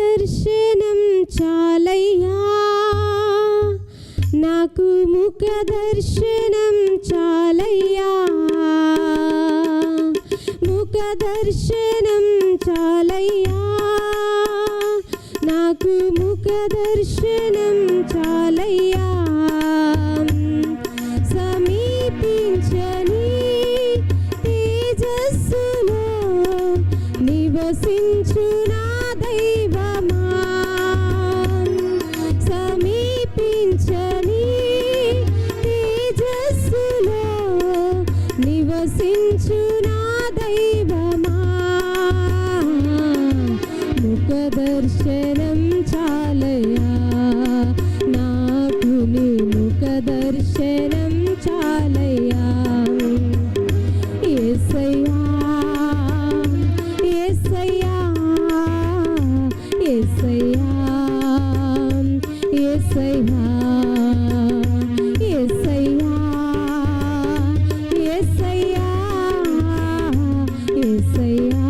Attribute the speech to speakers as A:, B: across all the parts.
A: దర్శనం చాలయ్యా. నాకు ముఖ దర్శనం చాలయ్యా. ముఖ దర్శనం చాలయ్యా. నాకు ముఖ దర్శనం చాలయ్యా. దక్షిణా దైవమా सैया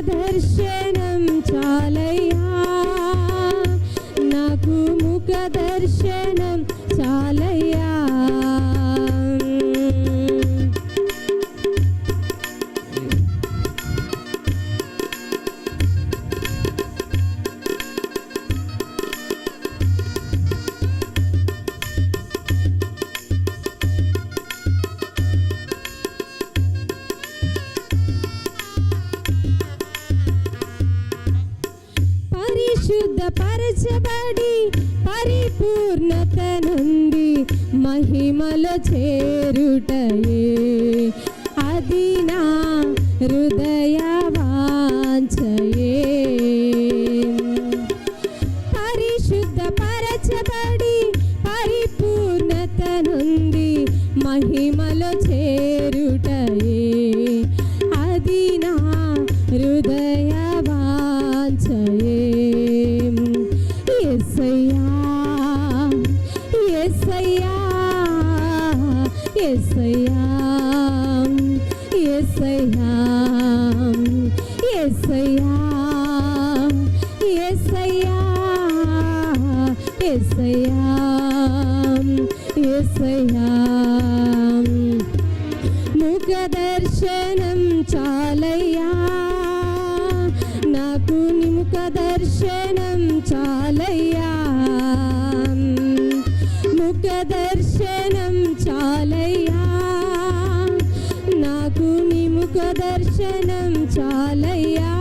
A: దర్శనం చాలయ్యా. నాకు ముఖ దర్శనం పరిశుద్ధపరచబడి పరిపూర్ణత నుండి మహిమలో చేరుటయే. అది నా హృదయ వాంఛయే దర్శనం చాలయ్యా. నాకు నిముఖ దర్శనం చాలయ్యా. ముఖ దర్శనం చాలయ్యా. నాకు నిముఖ దర్శనం చాలయ్యా.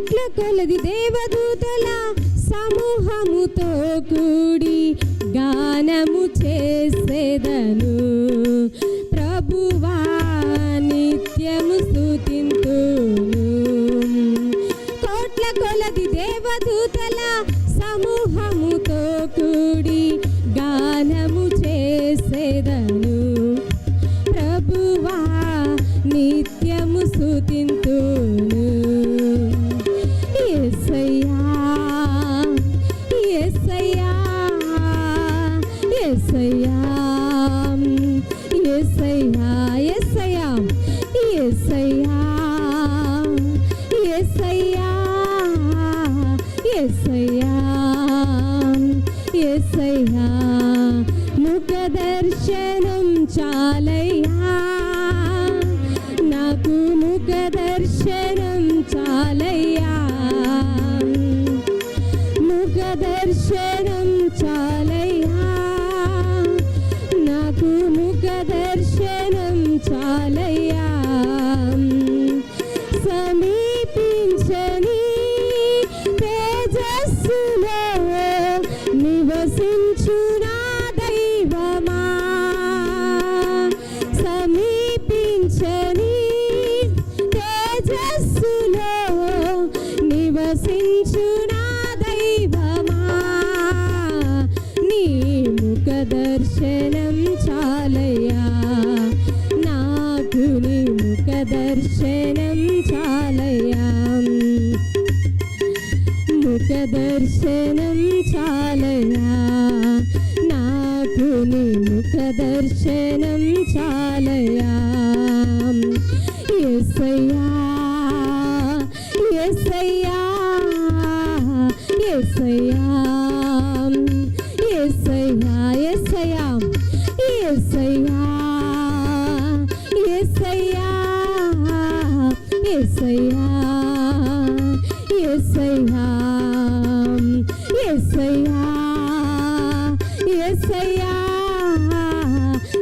A: కోట్ల కొలది దేవదూతల సమూహముతో కూడి గానము చేసేదను. ప్రభువా నిత్యము స్థుతింతును కోట్ల కొలది దేవదూతల సమూహముతో కూడి గానము చేసేదను. ప్రభువా నిత్యము స్థుతింతును చాలయ్యా. సమీపించని తేజస్సులో నివసించునా దైవమా. సమీపించని తేజస్సులో నివసించునా దైవమా. నీ ముఖ దర్శనం చాలయ్యా. దర్శనం చాలయా. ఎస్సయ్యా ఎస్సయ్యా ఎస్సయ్యా ఎస్సయ్యా ఎస్సయ్యా ఎస్సయ్యా ఎస్సయ్యా ఎస్సయ్యా ఎస్సయ్యా ఎస్సయ్యా ఎస్సయ్యా